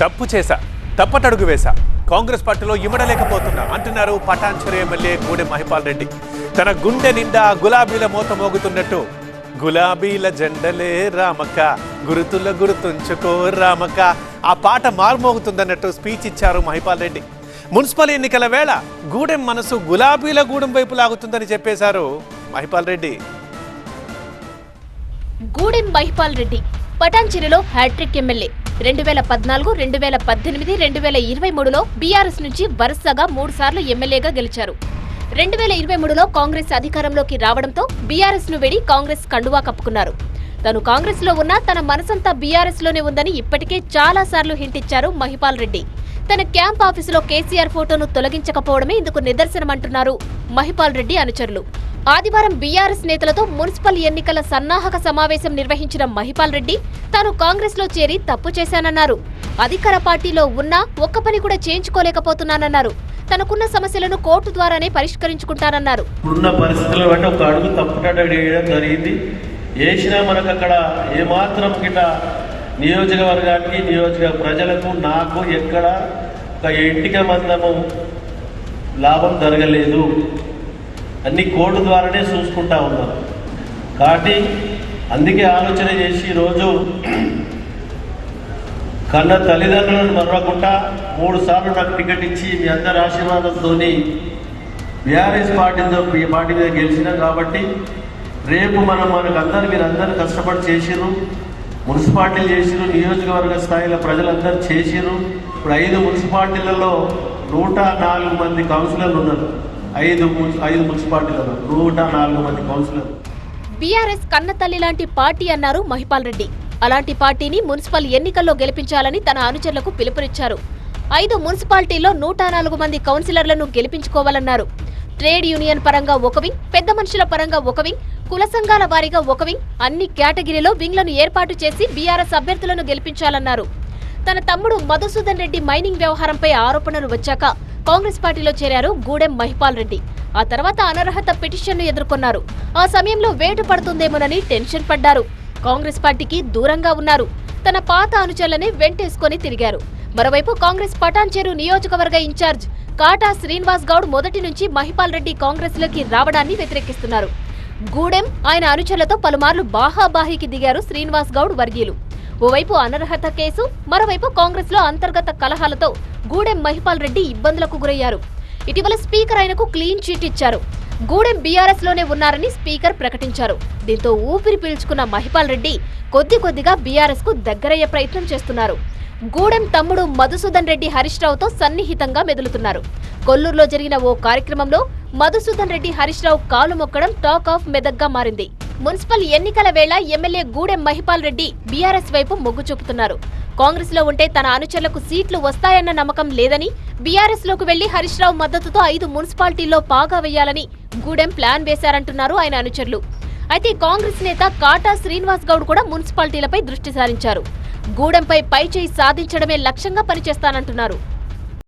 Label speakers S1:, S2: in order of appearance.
S1: తప్పు చేశా తప్పటడుగు వేశా. కాంగ్రెస్ పార్టీలో ఇమడలేకపోతున్నా అంటున్నారు పటాన్చెరు ఎమ్మెల్యే గూడెం మహిపాల్ రెడ్డి. తన గుండె నిండా గులాబీల మూత మోగుతున్నట్టు. గులాబీల జెండలే రామక్క గురుతుల గుర్తుంచుకో రామక్క. ఆ పాట మార్మోగుతుందన్నట్టు స్పీచ్ ఇచ్చారు మహిపాల్ రెడ్డి. మున్సిపల్ ఎన్నికల వేళ గూడెం మనసు గులాబీల గూడెం వైపు లాగుతుందని చెప్పేశారు మహిపాల్ రెడ్డి.
S2: గూడెం మహిపాల్ రెడ్డి పటాన్చెరులో హ్యాట్రిక్ ఎమ్మెల్యే. రెండు వేల పద్నాలుగు రెండు వేల పద్దెనిమిది రెండు వేల ఇరవై మూడులో బీఆర్ఎస్ నుంచి వరుసగా మూడు సార్లు ఎమ్మెల్యేగా గెలిచారు. రెండు వేల ఇరవై మూడులో కాంగ్రెస్ అధికారంలోకి రావడంతో బీఆర్ఎస్ను వెడి కాంగ్రెస్ కండువా కప్పుకున్నారు. తను కాంగ్రెస్లో ఉన్నా తన మనసంతా బీఆర్ఎస్లోనే ఉందని ఇప్పటికే చాలా సార్లు హింటిచ్చారు మహిపాల్ రెడ్డి. తన క్యాంప్ ఆఫీసులో కేసీఆర్ ఫోటోను తొలగించకపోవడమే ఇందుకు నిదర్శనమంటున్నారు. మహిపాల్ రెడ్డి అనుచరులు. ఆదివారం బీఆర్ఎస్ నేతలతో మున్సిపల్ ఎన్నికల సన్నాహక సమావేశం నిర్వహించిన మహిపాల్ రెడ్డి తాను కాంగ్రెస్లో చేరి తప్పు చేశానన్నారు. అధికార పార్టీలో ఉన్నా ఒక్క పని కూడా చేయించుకోలేకపోతున్నానన్నారు. తనకున్న సమస్యలను కోర్టు ద్వారానే పరిష్కరించుకుంటానన్నారు.
S3: ఇప్పుడున్న పరిస్థితుల బట్టి ఒక అడుగు తప్పుటడు వేయడం జరిగింది. వేసినా మనకు అక్కడ ఏమాత్రం గిట నియోజకవర్గానికి నియోజక ప్రజలకు నాకు ఎక్కడ ఒక ఎంటిక మందము లాభం జరగలేదు. అన్ని కోర్టు ద్వారానే చూసుకుంటా ఉన్నాం. కాబట్టి అందుకే ఆలోచన చేసి ఈరోజు కన్న తల్లిదండ్రులను మరవకుండా మూడు సార్లు నాకు టికెట్ ఇచ్చి మీ అందరి ఆశీర్వాదంతో బీఆర్ఎస్ పార్టీతో ఈ పార్టీ మీద గెలిచినాం కాబట్టి రేపు మనం మనకు అందరు మీరు కష్టపడి చేసిర్రు. మున్సిపాలిటీలు చేసిరు నియోజకవర్గ స్థాయిలో ప్రజలందరూ చేసిరు ఇప్పుడు ఐదు మున్సిపాలిటీలలో నూట నాలుగు మంది కౌన్సిలర్లు ఉన్నారు. ఐదు ఐదు మున్సిపాలిటీలలో నూట నాలుగు మంది కౌన్సిలర్లు.
S2: బీఆర్ఎస్ కన్నతల్లి లాంటి పార్టీ అన్నారు మహిపాల్ రెడ్డి. అలాంటి పార్టీని మున్సిపల్ ఎన్నికల్లో గెలిపించాలని తన అనుచరులకు పిలుపునిచ్చారు. ఐదు మున్సిపాలిటీల్లో నూట నాలుగు మంది కౌన్సిలర్లను గెలిపించుకోవాలన్నారు. ట్రేడ్ యూనియన్ పరంగా ఒక వింగ్ పెద్ద మనుషుల పరంగా ఒక వింగ్ కుల సంఘాల వారీగా ఒక వింగ్ అన్ని కేటగిరీలో వింగ్లను ఏర్పాటు చేసి బీఆర్ఎస్ అభ్యర్థులను గెలిపించాలన్నారు. తన తమ్ముడు మధుసూదన్ రెడ్డి మైనింగ్ వ్యవహారంపై ఆరోపణలు వచ్చాక కాంగ్రెస్ పార్టీలో చేరారు గూడెం మహిపాల్ రెడ్డి. ఆ తర్వాత అనర్హత పిటిషన్ను ఎదుర్కొన్నారు. ఆ సమయంలో వేటు పడుతుందేమోనని టెన్షన్ పడ్డారు. కాంగ్రెస్ పార్టీకి దూరంగా ఉన్నారు. తన పాత అనుచరులనే వెంటేసుకొని తిరిగారు. మరోవైపు కాంగ్రెస్ పటాన్చేరు నియోజకవర్గ ఇన్ఛార్జ్ కాటా శ్రీనివాస్ గౌడ్ మొదటి నుంచి మహిపాల్ రెడ్డి కాంగ్రెస్లోకి రావడాన్ని వ్యతిరేకిస్తున్నారు. గూడెం ఆయన అనుచరులతో పలుమార్లు బాహాబాహికి దిగారు శ్రీనివాస్ గౌడ్ వర్గీయులు. ఓవైపు అనర్హత కేసు మరోవైపు కాంగ్రెస్లో అంతర్గత కలహాలతో గూడెం మహిపాల్ రెడ్డి ఇబ్బందులకు గురయ్యారు. ఇటీవల స్పీకర్ ఆయనకు క్లీన్ చిట్ ఇచ్చారు. గూడెం బీఆర్ఎస్లోనే ఉన్నారని స్పీకర్ ప్రకటించారు. దీంతో ఊపిరి పీల్చుకున్న మహిపాల్ రెడ్డి కొద్ది కొద్దిగా బీఆర్ఎస్కు దగ్గరయ్యే ప్రయత్నం చేస్తున్నారు. గూడెం తమ్ముడు మధుసూదన్ రెడ్డి హరీష్ రావుతో సన్నిహితంగా మెదులుతున్నారు. కొల్లూరులో జరిగిన ఓ కార్యక్రమంలో మధుసూదన్ రెడ్డి హరీష్ రావు కాలు మొక్కడం టాక్ ఆఫ్ మెదక్గా మారింది. మున్సిపల్ ఎన్నికల వేళ ఎమ్మెల్యే గూడెం మహిపాల్ రెడ్డి బీఆర్ఎస్ వైపు మొగ్గు చూపుతున్నారు. కాంగ్రెస్లో ఉంటే తన అనుచరులకు సీట్లు వస్తాయన్న నమ్మకం లేదని బీఆర్ఎస్లోకి వెళ్ళి హరీష్ రావు మద్దతుతో ఐదు మున్సిపాలిటీల్లో పాగా వేయాలని గూడెం ప్లాన్ వేశారంటున్నారు ఆయన అనుచరులు. అయితే కాంగ్రెస్ నేత కాటా శ్రీనివాస్ గౌడ్ కూడా మున్సిపాలిటీలపై దృష్టి సారించారు. గూడెంపై పైచేయి సాధించడమే లక్ష్యంగా పనిచేస్తానంటున్నారు.